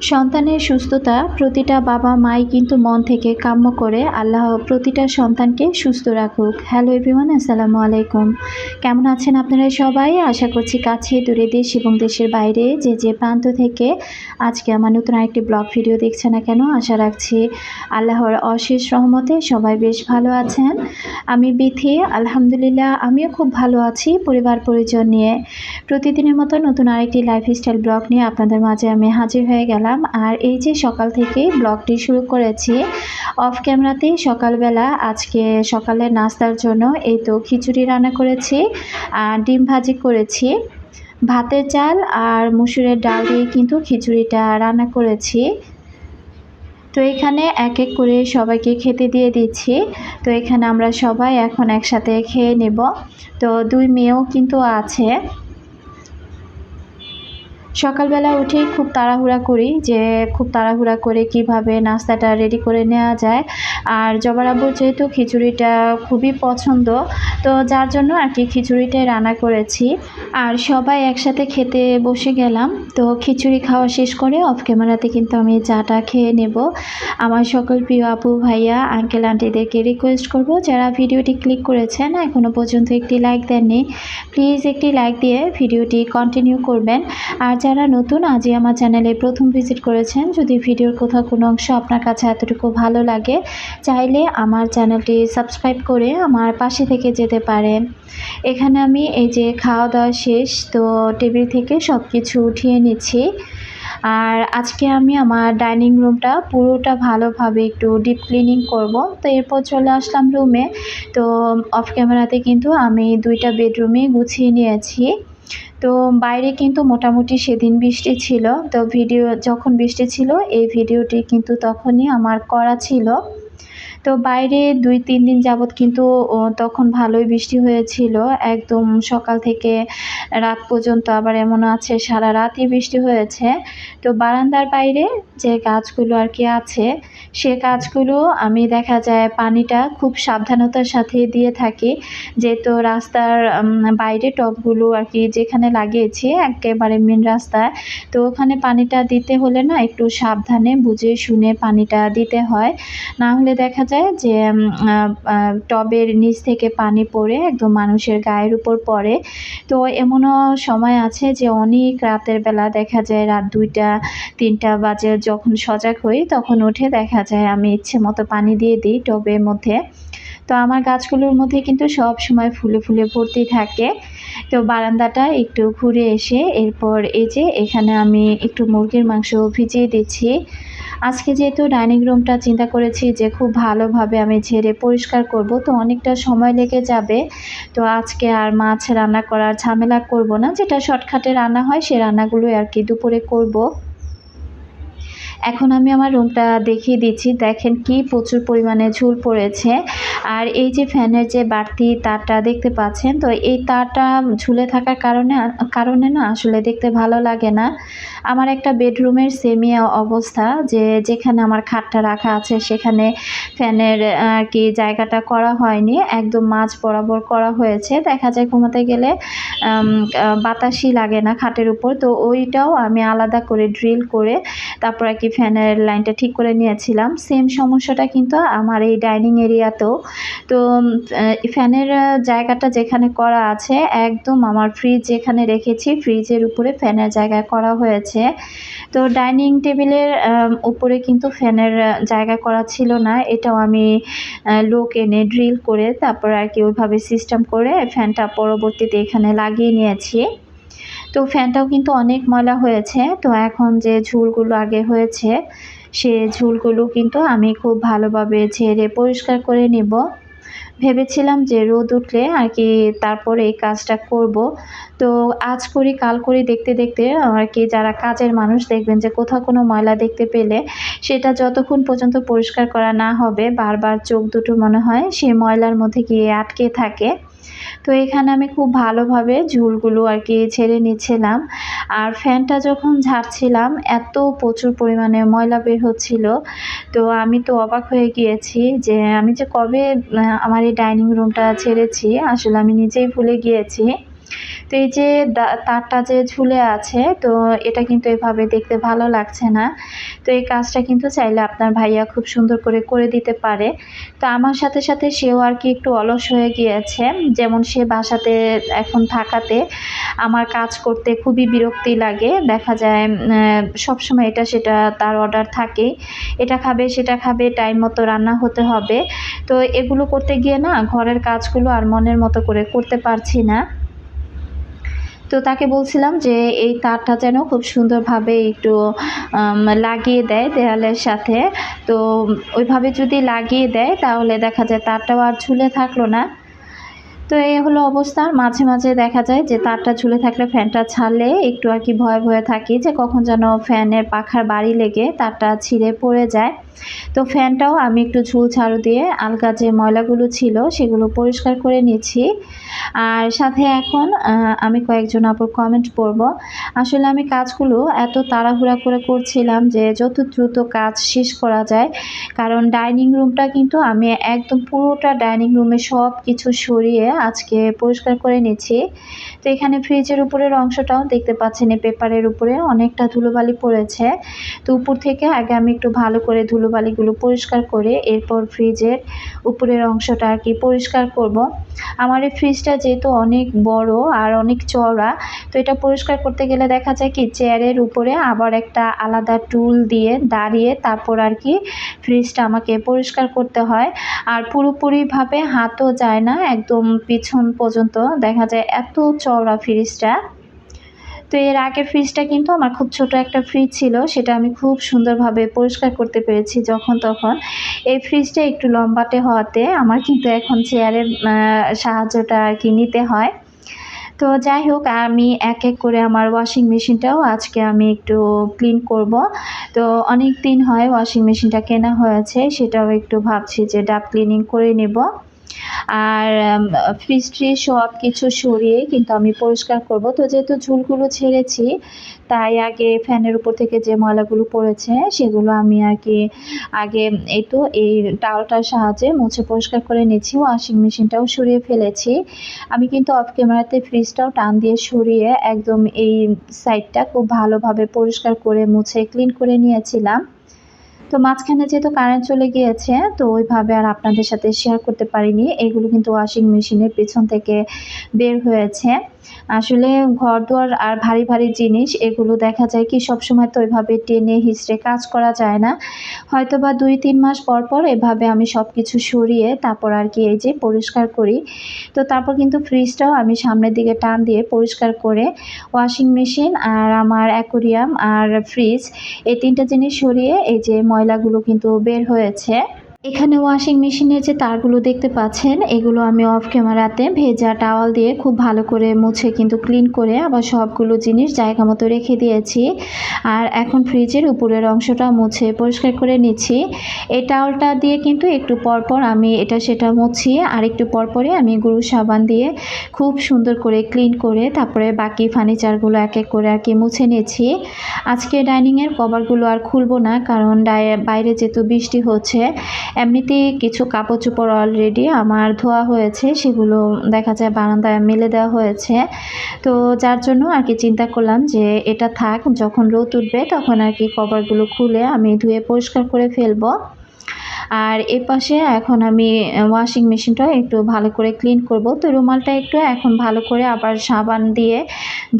সন্তানের সুস্থতা প্রতিটা বাবা মাই কিন্তু মন থেকে কাম্য করে। আল্লাহ প্রতিটা সন্তানকে সুস্থ রাখুক। হ্যালো এভরিওয়ান আসসালামু আলাইকুম। কেমন আছেন আপনারা সবাই? আশা করছি কাছে, দূরে দেশ এবং দেশের বাইরে যে যে প্রান্ত থেকে আজকে আমার নতুন আরেকটি ব্লগ ভিডিও দেখছে না কেন, আশা রাখছি আল্লাহর অশেষ রহমতে সবাই বেশ ভালো আছেন। আমি বিথি, আলহামদুলিল্লাহ আমিও খুব ভালো আছি পরিবার পরিজন নিয়ে। প্রতিদিনের মতো নতুন আরেকটি লাইফস্টাইল ব্লগ নিয়ে আপনাদের মাঝে আমি হাজির হয়ে গেলাম। আর এই যে সকাল থেকেই ব্লগটি শুরু করেছি অফ ক্যামেরাতেই সকালবেলা আজকে সকালের নাস্তার জন্য এই তো খিচুড়ি রান্না করেছি, আর ডিম ভাজি করেছি, ভাতের চাল আর মুসুরের ডাল দিয়ে কিন্তু খিচুড়িটা রান্না করেছি। তো এখানে এক এক করে সবাইকে খেতে দিয়ে দিচ্ছি। তো এখানে আমরা সবাই এখন একসাথে খেয়ে নেব। তো দুই মেয়েও কিন্তু আছে। সকালবেলা উঠেই খুব তাড়াহুড়া করি যে খুব তাড়াহুড়া করে কীভাবে নাস্তাটা রেডি করে নেওয়া যায়। আর জবার আব্বুর যেহেতু খিচুড়িটা খুবই পছন্দ, তো যার জন্য আর কি খিচুড়িটাই রান্না করেছি। আর সবাই একসাথে খেতে বসে গেলাম, তো খিচুড়ি খাওয়া শেষ করে অফ ক্যামেরাতে কিন্তু আমি চাটা খেয়ে নেব। আমার সকল প্রিয় আপু, ভাইয়া আঙ্কেল আন্টিদেরকে রিকোয়েস্ট করব যারা ভিডিওটি ক্লিক করেছেন এখনও পর্যন্ত একটি লাইক দেননি প্লিজ একটি লাইক দিয়ে ভিডিওটি কন্টিনিউ করবেন। আর যারা নতুন, আজই আমার চ্যানেলে প্রথম ভিজিট করেছেন। যদি ভিডিওর কোথাও কোনো অংশ আপনার কাছে এতটুকু ভালো লাগে, চাইলে আমার চ্যানেলটি সাবস্ক্রাইব করে আমার পাশে থেকে যেতে পারেন এখানে আমি এই যে খাওয়া দাওয়া শেষ, তো টেবিল থেকে সব কিছু উঠিয়ে নিচ্ছি। আর আজকে আমি আমার ডাইনিং রুমটা পুরোটা ভালোভাবে একটু ডিপ ক্লিনিং করব। তো এরপর চলে আসলাম রুমে। তো অফ ক্যামেরাতে কিন্তু আমি দুইটা বেডরুমে গুছিয়ে নিয়েছি। তো বাইরে কিন্তু মোটামুটি সেদিন বৃষ্টি ছিল। তো ভিডিও, যখন বৃষ্টি ছিল, এই ভিডিওটি কিন্তু তখনই আমার করা ছিল। তো বাইরে দুই, তিন দিন যাবৎ কিন্তু তখন ভালোই বৃষ্টি হয়েছিল। একদম সকাল থেকে রাত পর্যন্ত আবার এমন আছে, সারা রাতই বৃষ্টি হয়েছে। তো বারান্দার বাইরে যে গাছগুলো আর কি আছে, সে গাছগুলো আমি দেখা যায় পানিটা খুব সাবধানতার সাথে দিয়ে থাকি। যেহেতু রাস্তার বাইরে টবগুলো আর কি যেখানে লাগিয়েছি, একেবারে মেন রাস্তায় তো ওখানে পানিটা দিতে হলে না একটু সাবধানে বুঝে শুনে পানিটা দিতে হয়। না হলে দেখা যায় যে টবের নিচ থেকে পানি পড়ে একদম মানুষের গায়ের উপর পড়ে। তো এমনও সময় আছে যে, অনেক রাতের বেলা দেখা যায় রাত দুইটা, তিনটা বাজে যখন সজাগ হই তখন উঠে দেখা যায় আমি ইচ্ছে মতো পানি দিয়ে দিই টবের মধ্যে। তো আমার গাছগুলোর মধ্যে কিন্তু সব সময় ফুলে ফুলে ভর্তি থাকে। তো বারান্দাটা একটু ঘুরে এসে এরপর এই যে, এখানে আমি একটু মুরগির মাংস ভিজিয়ে দিচ্ছি। আজকে যেহেতু ডাইনিং রুমটা চিন্তা করেছি যে খুব ভালোভাবে আমি ঝেড়ে পরিষ্কার করব, তো অনেকটা সময় লেগে যাবে। তো আজকে আর মাছ রান্না করার ঝামেলা করব না, যেটা শর্টকাটে রান্না হয় সে রান্নাগুলোই আর কি দুপুরে করব। এখন আমি আমার রুমটা দেখিয়ে দিচ্ছি। দেখেন কি প্রচুর পরিমাণে ঝুল পড়েছে। আর এই যে ফ্যানের যে বাড়তি তারটা দেখতে পাচ্ছেন, তো এই তারটা ঝুলে থাকার কারণে কারণে না আসলে দেখতে ভালো লাগে না। আমার একটা বেডরুমের সেমি অবস্থা, যে যেখানে আমার খাটটা রাখা আছে, সেখানে ফ্যানের আর কি জায়গাটা করা হয়নি। একদম মাছ বরাবর করা হয়েছে। দেখা যায় ঘুমাতে গেলে বাতাসই লাগে না খাটের উপর। তো ওইটাও আমি আলাদা করে ড্রিল করে, তারপর আর কি ফ্যানের লাইনটা ঠিক করে নিয়েছিলাম। সেম সমস্যাটা কিন্তু আমার এই ডাইনিং এরিয়াতেও তো ফ্যানের জায়গাটা যেখানে করা আছে, একদম আমার ফ্রিজ যেখানে রেখেছি ফ্রিজের উপরে ফ্যানের জায়গায় করা হয়েছে। তো ডাইনিং টেবিলের উপরে কিন্তু ফ্যানের জায়গা করা ছিল না। এটাও আমি লোক এনে ড্রিল করে, তারপর আর কি ওইভাবে সিস্টেম করে ফ্যানটা পরবর্তীতে এখানে লাগিয়ে নিয়েছি। তো ফ্যানটাও কিন্তু অনেক ময়লা হয়েছে। তো এখন যে ঝুলগুলো আগে হয়েছে, সে ঝুলগুলো কিন্তু আমি খুব ভালোভাবে ঝেড়ে পরিষ্কার করে নেব। ভেবেছিলাম যে রোদ উঠলে আর কি তারপরে এই কাজটা করব। তো আজ করি, কাল করি দেখতে দেখতে আর কি যারা কাজের মানুষ দেখবেন যে কোথাও কোনো ময়লা দেখতে পেলে সেটা যতক্ষণ পর্যন্ত পরিষ্কার করা না হবে, বারবার চোখ দুটো মনে হয় সেই ময়লার মধ্যে গিয়ে আটকে থাকে। তো এখানে আমি খুব ভালোভাবে ঝুলগুলো আর কি ছেড়ে নিচ্ছিলাম। আর ফ্যানটা যখন ঝাড়ছিলাম, এত প্রচুর পরিমাণে ময়লা বের হচ্ছিল। তো আমি তো অবাক হয়ে গিয়েছি যে আমি যে কবে আমার এই ডাইনিং রুমটা ছেড়েছি, আসলে আমি নিজেই ভুলে গিয়েছি। তো এই যে তারটা যে ঝুলে আছে, তো এটা কিন্তু এভাবে দেখতে ভালো লাগছে না। তো এই কাজটা কিন্তু চাইলে আপনার ভাইয়া খুব সুন্দর করে করে দিতে পারে। তো আমার সাথে সাথে সেও আর কি একটু অলস হয়ে গিয়েছে। যেমন সে বাসাতে এখন থাকাতে আমার কাজ করতে খুবই বিরক্তি লাগে। দেখা যায় সবসময় এটা সেটা তার অর্ডার থাকে এটা খাবে, সেটা খাবে টাইম মতো রান্না হতে হবে। তো এগুলো করতে গিয়ে না, ঘরের কাজগুলো আর মনের মতো করে করতে পারছি না। তো তাকে বলছিলাম যে এই তারটা যেন খুব সুন্দরভাবে একটু লাগিয়ে দেয় দেয়ালের সাথে। তো ওইভাবে যদি লাগিয়ে দেয় তাহলে দেখা যায় তারটাও আর ঝুলে থাকল না। তো এই হলো অবস্থা। মাঝে মাঝে দেখা যায় যে তারটা ঝুলে থাকলে ফ্যানটা ছাড়লে একটু আর কি ভয় ভয়ে থাকি যে কখন যেন ফ্যানের পাখার বাড়ি লেগে তারটা ছিঁড়ে পড়ে যায়। তো ফ্যানটাও আমি একটু ঝুল ঝাড়ু দিয়ে আলগা যে ময়লাগুলো ছিল সেগুলো পরিষ্কার করে নিচ্ছি আর সাথে এখন আমি কয়েকজন আপুর কমেন্ট পড়ব আসলে আমি কাজগুলো এত তাড়াহুড়া করে করছিলাম যে যত দ্রুত কাজ শেষ করা যায়, কারণ ডাইনিং রুমটা কিন্তু আমি একদম পুরোটা ডাইনিং রুমে সব কিছু সরিয়ে আজকে পরিষ্কার করে নিচ্ছি তো এখানে ফ্রিজের উপরের অংশটাও দেখতে পাচ্ছেন পেপারের উপরে অনেকটা ধুলোবালি পড়েছে। তো উপর থেকে আগে আমি একটু ভালো করে ধুলোবালিগুলো পরিষ্কার করে এরপর ফ্রিজের উপরের অংশটা আর কি পরিষ্কার করব। আমার এই ফ্রিজটা যেহেতু অনেক বড় আর অনেক চওড়া, তো এটা পরিষ্কার করতে গেলে দেখা যায় কি চেয়ারের উপরে আবার একটা আলাদা টুল দিয়ে দাঁড়িয়ে তারপর আর কি ফ্রিজটা আমাকে পরিষ্কার করতে হয় আর পুরোপুরিভাবে হাতও যায় না, একদম পিছন পর্যন্ত দেখা যায় এত চওড়া ফ্রিজটা তো এর আগের ফ্রিজটা কিন্তু আমার খুব ছোট একটা ফ্রিজ ছিল, সেটা আমি খুব সুন্দরভাবে পরিষ্কার করতে পেরেছি যখন তখন। এই ফ্রিজটা একটু লম্বাটে হওয়াতে আমার কিন্তু এখন চেয়ারের সাহায্যটা আর কি নিতে হয়। তো যাই হোক, আমি এক এক করে আমার ওয়াশিং মেশিনটাও আজকে আমি একটু ক্লিন করব। তো অনেক দিন হয় ওয়াশিং মেশিনটা কেনা হয়েছে, সেটাও একটু ভাবছি যে ডাব ক্লিনিং করে নেব। আর ফ্রিজ সব কিছু সরিয়ে কিন্তু আমি পরিষ্কার করব। তো যেহেতু ঝুলগুলো ছেড়েছি, তাই আগে ফ্যানের উপর থেকে যে ময়লাগুলো পড়েছে, সেগুলো আমি কি আগে এই তো এই টাওয়ালটার সাহায্যে মুছে পরিষ্কার করে নিয়েছি ওয়াশিং মেশিনটাও সরিয়ে ফেলেছি। আমি কিন্তু অফ ক্যামেরাতে ফ্রিজটাও টান দিয়ে সরিয়ে একদম এই সাইডটা খুব ভালোভাবে পরিষ্কার করে মুছে ক্লিন করে নিয়েছিলাম। তো মাঝখানে যেহেতু কারেন্ট চলে গিয়েছে, তো ওইভাবে আর আপনাদের সাথে শেয়ার করতে পারিনি। এগুলো কিন্তু ওয়াশিং মেশিনের পেছন থেকে বের হয়েছে। আসলে ঘর দুয়ার আর ভারী ভারী জিনিস, এগুলো দেখা যায় কি সবসময় তো ওইভাবে টেনে হিসড়ে কাজ করা যায় না। হয়তো বা দুই তিন মাস পর পর এভাবে আমি সব কিছু সরিয়ে তারপর আর কি এই যে পরিষ্কার করি। তো তারপর কিন্তু ফ্রিজটাও আমি সামনের দিকে টান দিয়ে পরিষ্কার করে ওয়াশিং মেশিন আর আমার অ্যাকোরিয়াম আর ফ্রিজ এই তিনটা জিনিস সরিয়ে এই যে ময়লাগুলো কিন্তু বের হয়েছে। এখানে ওয়াশিং মেশিনের যে তারগুলো দেখতে পাচ্ছেন, এগুলো আমি অফ ক্যামেরাতে ভেজা টাওয়াল দিয়ে খুব ভালো করে মুছে কিন্তু ক্লিন করে আবার সবগুলো জিনিস জায়গা মতো রেখে দিয়েছি। আর এখন ফ্রিজের উপরের অংশটা মুছে পরিষ্কার করে নিচ্ছি। এই টাওয়ালটা দিয়ে কিন্তু একটু পরপর আমি এটা সেটা মুছি, আর একটু পরপরে আমি গুরু সাবান দিয়ে খুব সুন্দর করে ক্লিন করে তারপরে বাকি ফার্নিচারগুলো এক এক করে আর কি মুছে নিয়েছি। আজকে ডাইনিংয়ের কভারগুলো আর খুলবো না, কারণ বাইরে যেহেতু বৃষ্টি হচ্ছে এমনিতেই কিছু কাপড় চোপড় অলরেডি আমার ধোয়া হয়েছে, সেগুলো দেখা যায় বারান্দায় মেলে দেওয়া হয়েছে। তো যার জন্য আর কি চিন্তা করলাম যে এটা থাক, যখন রোদ উঠবে তখন আর কি কভারগুলো খুলে আমি ধুয়ে পরিষ্কার করে ফেলব। আর এ পাশে এখন আমি ওয়াশিং মেশিনটা একটু ভালো করে ক্লিন করব। তো রুমালটা একটু এখন ভালো করে আবার সাবান দিয়ে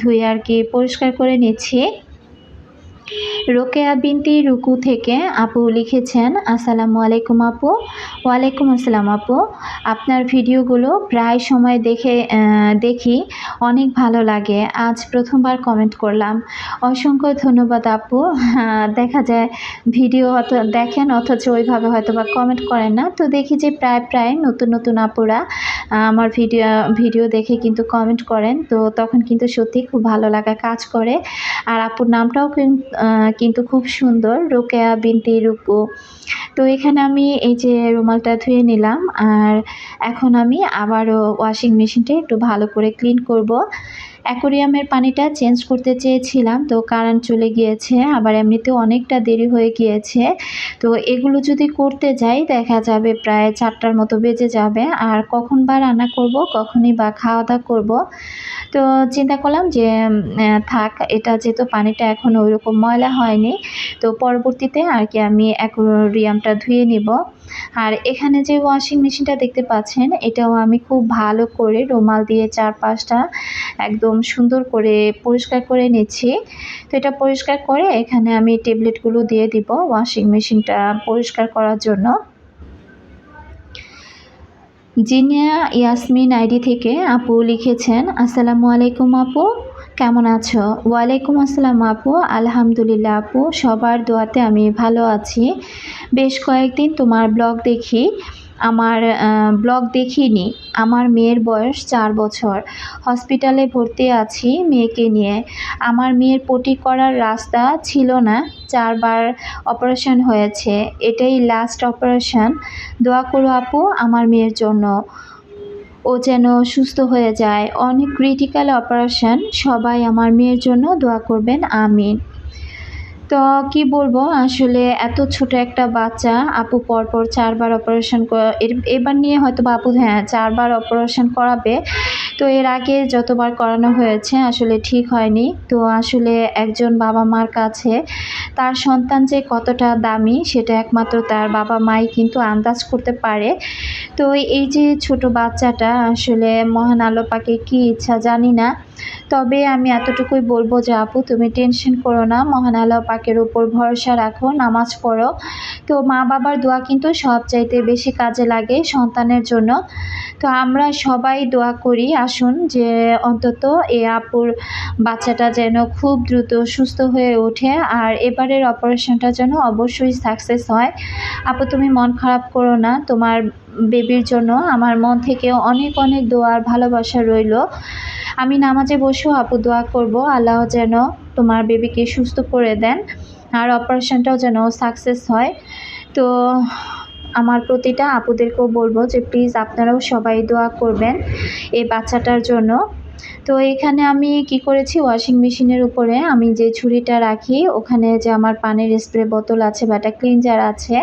ধুয়ে আর কি পরিষ্কার করে নিচ্ছি। রোকেয়া বিনতি রুকু থেকে আপু লিখেছেন, আসসালামু আলাইকুম আপু। ওয়ালাইকুম আসসালাম আপু। আপনার ভিডিওগুলো প্রায় সময় দেখে দেখি অনেক ভালো লাগে। আজ প্রথমবার কমেন্ট করলাম। অসংখ্য ধন্যবাদ আপু। দেখা যায় ভিডিও অত দেখেন, অথচ ওইভাবে হয়তো বা কমেন্ট করেন না। তো দেখি যে প্রায় প্রায় নতুন নতুন আপুরা আমার ভিডিও ভিডিও দেখে কিন্তু কমেন্ট করেন। তো তখন কিন্তু সত্যি খুব ভালো লাগা কাজ করে। আর আপুর নামটাও কিন্তু খুব সুন্দর। রোকেয়া, বিনতি, রূপু। তো এখানে আমি এই যে রুমালটা ধুয়ে নিলাম, আর এখন আমি আবারও ওয়াশিং মেশিনটা একটু ভালো করে ক্লিন করব। অ্যাকোরিয়ামের পানিটা চেঞ্জ করতে চেয়েছিলাম, তো কারেন্ট চলে গিয়েছে, আবার এমনিতেও অনেকটা দেরি হয়ে গিয়েছে। তো এগুলো যদি করতে যাই, দেখা যাবে প্রায় চারটার মতো বেজে যাবে, আর কখন বা রান্না করব, কখনই বা খাওয়া দাওয়া করব। তো চিন্তা করলাম যে থাক, এটা যেহেতু পানিটা এখন ওই রকম ময়লা হয়নি, তো পরবর্তীতে আর কি আমি অ্যাকোরিয়ামটা ধুয়ে নিব। আর এখানে যে ওয়াশিং মেশিনটা দেখতে পাচ্ছেন, এটাও আমি খুব ভালো করে রুমাল দিয়ে চারপাশটা একদম সুন্দর করে পরিষ্কার করে নিচ্ছি। তো এটা পরিষ্কার করে এখানে আমি ট্যাবলেটগুলো দিয়ে দিব ওয়াশিং মেশিনটা পরিষ্কার করার জন্য। জিনিয়া ইয়াসমিন আইডি থেকে আপু লিখেছেন, আসসালামু আলাইকুম আপু। কেমন আছো? ওয়ালাইকুম আসসালাম আপু। আলহামদুলিল্লাহ আপু, সবার দোয়াতে আমি ভালো আছি। বেশ কয়েকদিন তোমার ব্লগ দেখি। আমার ব্লগ দেখিনি। আমার মেয়ের বয়স চার বছর। হসপিটালে ভর্তি আছি মেয়েকে নিয়ে। আমার মেয়ের পটি করার রাস্তা ছিল না। চারবার অপারেশন হয়েছে। এটাই লাস্ট অপারেশন দোয়া করো আপু আমার মেয়ের জন্য। ও যেন সুস্থ হয়ে যায়। অনেক ক্রিটিক্যাল অপারেশন সবাই আমার মেয়ের জন্য দোয়া করবেন। আমিন। তো কি বলব? আসলে এত ছোট একটা বাচ্চা, আপু পরপর চারবার অপারেশন এবার নিয়ে হয়তো আপু হ্যাঁ চারবার অপারেশন করাবে। তো এর আগে যতবার করানো হয়েছে, আসলে ঠিক হয়নি। তো আসলে একজন বাবা মার কাছে তার সন্তান যে কতটা দামি, সেটা একমাত্র তার বাবা মাই কিন্তু আন্দাজ করতে পারে। তো এই যে ছোট বাচ্চাটা, আসলে মহান আলো পাকে কী ইচ্ছা জানি না। তবে আমি এতটুকুই বলব যে আপু, তুমি টেনশন করো না, মহান আল্লাহ পাকের উপর ভরসা রাখো, নামাজ পড়ো। তো মা বাবার দোয়া কিন্তু সব চাইতে বেশি কাজে লাগে সন্তানের জন্য। তো আমরা সবাই দোয়া করি, আসুন যে অন্তত এ আপুর বাচ্চাটা যেন খুব দ্রুত সুস্থ হয়ে ওঠে আর এবারের অপারেশনটা যেন অবশ্যই সাকসেস হয়। আপু, তুমি মন খারাপ করো না, তোমার বেবির জন্য আমার মন থেকে অনেক অনেক দোয়ার ভালোবাসা রইল। আমি নামাজে বসেও আপু দোয়া করব, আল্লাহ যেন তোমার বেবিকে সুস্থ করে দেন আর অপারেশনটাও যেন সাকসেস হয়। তো আমার প্রতিটা আপুদেরকেও বলব যে, প্লিজ আপনারাও সবাই দোয়া করবেন এই বাচ্চাটার জন্য। তো এখানে আমি কি করেছি? ওয়াশিং মেশিনের উপরে আমি যে ছুরিটা রাখি, ওখানে যে আমার পানির স্প্রে বোতল আছে বা একটা ক্লিনজার আছে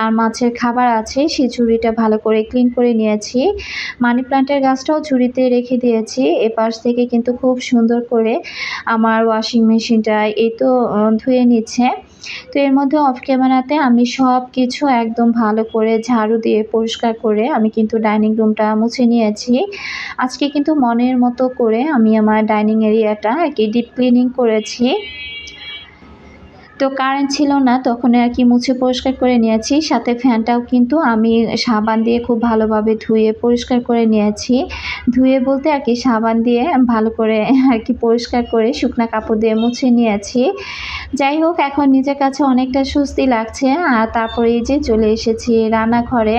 আর মাছের খাবার আছে, সেই ছুরিটা ভালো করে ক্লিন করে নিয়েছি। মানি প্লান্টের গাছটাও ছুরিতে রেখে দিয়েছি। এপাশ থেকে কিন্তু খুব সুন্দর করে আমার ওয়াশিং মেশিনটা এই তো ধুয়ে নিচ্ছে। তো এর মধ্যে অফ ক্যামেরাতে আমি সব কিছু একদম ভালো করে ঝাড়ু দিয়ে পরিষ্কার করে আমি কিন্তু ডাইনিং রুমটা মুছে নিয়েছি। আজকে কিন্তু মনের মতো করে আমি আমার ডাইনিং এরিয়াটা আর কি ডিপ ক্লিনিং করেছি। তো কারেন্ট ছিল না, তখন আর কি মুছে পরিষ্কার করে নিয়েছি। সাথে ফ্যানটাও কিন্তু আমি সাবান দিয়ে খুব ভালোভাবে ধুয়ে পরিষ্কার করে নিয়েছি। ধুয়ে বলতে আর কি সাবান দিয়ে ভালো করে আর কি পরিষ্কার করে শুকনো কাপড় দিয়ে মুছে নিয়েছি। যাই হোক, এখন নিজের কাছে অনেকটা স্বস্তি লাগছে। আর তারপরে এই যে চলে এসেছি রান্নাঘরে।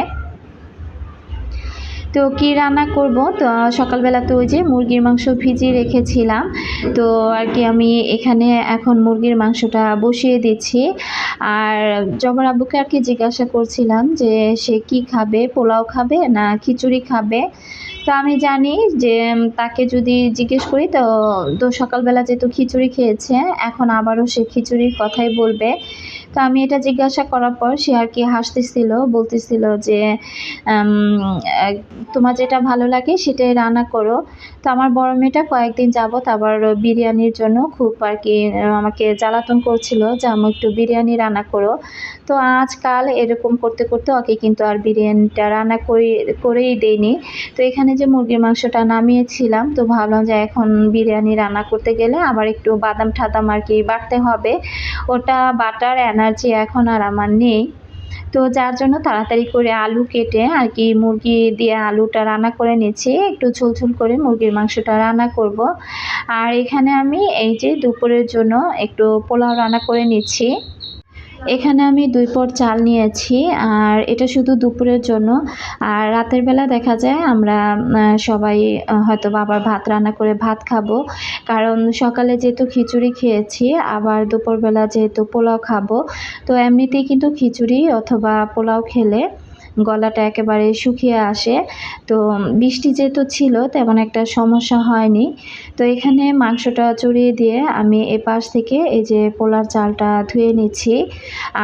তো কি রান্না করব? তো সকালবেলা তো ওই যে মুরগির মাংস ভিজিয়ে রেখেছিলাম। তো আর কি আমি এখানে এখন মুরগির মাংসটা বসিয়ে দিচ্ছি। আর জবর আব্বুকে আর কি জিজ্ঞাসা করছিলাম যে সে কি খাবে, পোলাও খাবে না খিচুড়ি খাবে, তো আমি জানি যে তাকে যদি জিজ্ঞেস করি, তো তো সকালবেলা যেহেতু খিচুড়ি খেয়েছে, এখন আবারও সে খিচুড়ির কথাই বলবে। তো আমি এটা জিজ্ঞাসা করার পর সে আর কি হাসতেছিল, বলতেছিল যে তোমার যেটা ভালো লাগে সেটাই রান্না করো। তো আমার বড় মেয়েটা কয়েকদিন যাবত আবার বিরিয়ানির জন্য খুব আর কি আমাকে জ্বালাতন করছিল যে, আমি একটু বিরিয়ানি রান্না করো। তো আজকাল এরকম করতে করতে ওকে কিন্তু আর বিরিয়ানিটা রান্না করি, করেই দেয়নি তো এখানে যে মুরগির মাংসটা নামিয়েছিলাম, তো ভাবলাম যে এখন বিরিয়ানি রান্না করতে গেলে আবার একটু বাদাম ঠাদাম আর কি বাটতে হবে। ওটা বাটার এনার্জি এখন আর আমার নেই। তো যার জন্য তাড়াতাড়ি করে আলু কেটে আর কি মুরগি দিয়ে আলুটা রান্না করে নিচ্ছি। একটু ঝোল করে মুরগির মাংসটা রান্না করব। আর এখানে আমি এই যে দুপুরের জন্য একটু পোলাও রান্না করে নিচ্ছি। এখানে আমি দুই পট চাল নিয়েছি, আর এটা শুধু দুপুরের জন্য। আর রাতের বেলা দেখা যায় আমরা সবাই হয়তো বাবার ভাত রান্না করে ভাত খাব। কারণ সকালে যেহেতু খিচুড়ি খেয়েছি, আবার দুপুরবেলা যেহেতু পোলাও খাব, তো এমনিতেই কিন্তু খিচুড়ি অথবা পোলাও খেলে গলাটা একেবারে শুকিয়ে আসে। তো বৃষ্টি যেহেতু ছিল, তেমন একটা সমস্যা হয়নি। তো এখানে মাংসটা চড়িয়ে দিয়ে আমি এ পাশ থেকে এই যে পোলার চালটা ধুয়ে নিচ্ছি।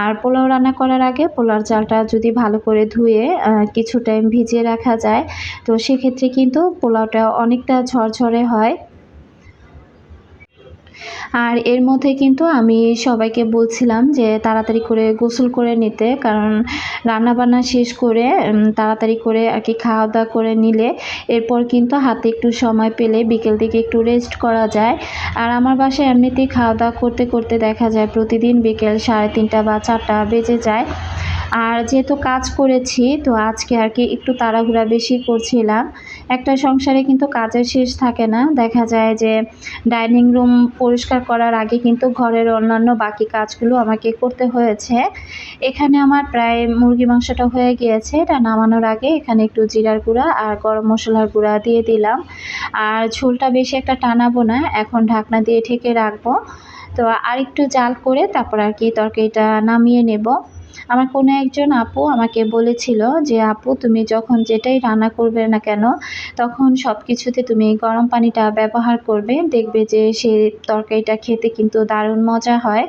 আর পোলাও রান্না করার আগে পোলার চালটা যদি ভালো করে ধুয়ে কিছু টাইম ভিজিয়ে রাখা যায়, তো সেক্ষেত্রে কিন্তু পোলাওটা অনেকটা ঝরঝরে হয়। আর এর মধ্যে কিন্তু আমি সবাইকে বলছিলাম যে তাড়াতাড়ি করে গোসল করে নিতে, কারণ রান্নাবান্না শেষ করে তাড়াতাড়ি করে আর কি খাওয়া দাওয়া করে নিলে এরপর কিন্তু হাতে একটু সময় পেলে বিকেল দিকে একটু রেস্ট করা যায়। আর আমার বাসায় এমনিতেই খাওয়া দাওয়া করতে করতে দেখা যায় প্রতিদিন বিকেল সাড়ে তিনটা বা চারটা বেজে যায়। আর যেহেতু কাজ করেছি, তো আজকে আর কি একটু তাড়াহুড়া বেশি করছিলাম। একটা সংসারে কিন্তু কাজের শেষ থাকে না। দেখা যায় যে ডাইনিং রুম পরিষ্কার করার আগে কিন্তু ঘরের অন্যান্য বাকি কাজগুলো আমাকে করতে হয়েছে। এখানে আমার প্রায় মুরগি মাংসটা হয়ে গিয়েছে, এটা নামানোর আগে এখানে একটু জিরার গুঁড়া আর গরম মশলার গুঁড়া দিয়ে দিলাম। আর ঝোলটা বেশি একটা টানাবো না, এখন ঢাকনা দিয়ে ঢেকে রাখব। তো আরেকটু জাল করে তারপর আর কি তরকারিটা নামিয়ে নেব। আমার কোনো একজন আপু আমাকে বলেছিল যে, আপু, তুমি যখন যেটাই রান্না করবে না কেন, তখন সব কিছুতে তুমি গরম পানিটা ব্যবহার করবে। দেখবে যে সে তরকারিটা খেতে কিন্তু দারুণ মজা হয়।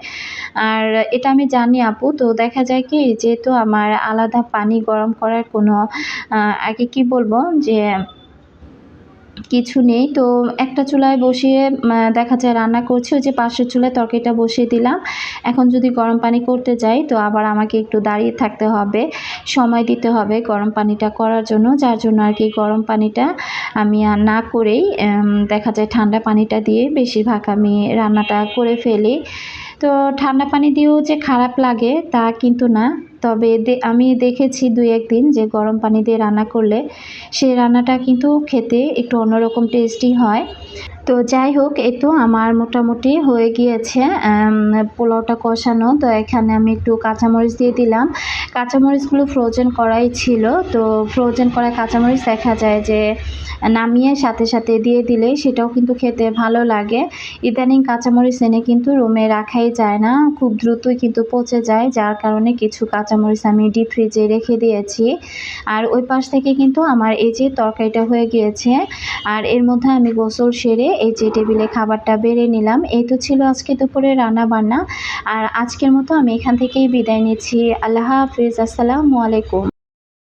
আর এটা আমি জানি আপু, তো দেখা যায় কি, যেহেতু আমার আলাদা পানি গরম করার কোনো আগে কি বলব যে কিছু নেই। তো একটা চুলায় বসিয়ে দেখা যায় রান্না করছি। ওই যে পাশের চুলায় তরকারিটা বসিয়ে দিলাম। এখন যদি গরম পানি করতে যাই, তো আবার আমাকে একটু দাঁড়িয়ে থাকতে হবে, সময় দিতে হবে গরম পানিটা করার জন্য, যার জন্য আর কি গরম পানিটা আমি আর না করেই দেখা যায় ঠান্ডা পানিটা দিয়ে বেশিরভাগ আমি রান্নাটা করে ফেলি। তো ঠান্ডা পানি দিয়েও যে খারাপ লাগে তা কিন্তু না। তবে আমি দেখেছি দুই একদিন যে গরম পানি দিয়ে রান্না করলে সেই রান্নাটা কিন্তু খেতে একটু অন্যরকম টেস্টি হয়। তো যাই হোক, এই তো আমার মোটামুটি হয়ে গিয়েছে পোলাওটা কষানো। তো এখানে আমি একটু কাঁচামরিচ দিয়ে দিলাম। কাঁচামরিচগুলো ফ্রোজেন করাই ছিল। তো ফ্রোজেন করা কাঁচামরিচ দেখা যায় যে নামিয়ে সাথে সাথে দিয়ে দিলে সেটাও কিন্তু খেতে ভালো লাগে। ইদানিং কাঁচামরিচ এনে কিন্তু রুমে রাখাই যায় না। খুব দ্রুতই কিন্তু পচে যায়, যার কারণে কিছু কাঁচামরিচ আমি ডিপ ফ্রিজে রেখে দিয়েছি। আর ওই পাশ থেকে কিন্তু আমার এই যে তরকারিটা হয়ে গিয়েছে, আর এর মধ্যে আমি গোসল সেরে এই যে টেবিলে খাবারটা বেড়ে নিলাম, এই তো ছিল আজকে দুপুরে রান্না বান্না। আর আজকের মতো আমি এখান থেকেই বিদায় নিচ্ছি। আল্লাহ হাফিজ, আসসালামু আলাইকুম।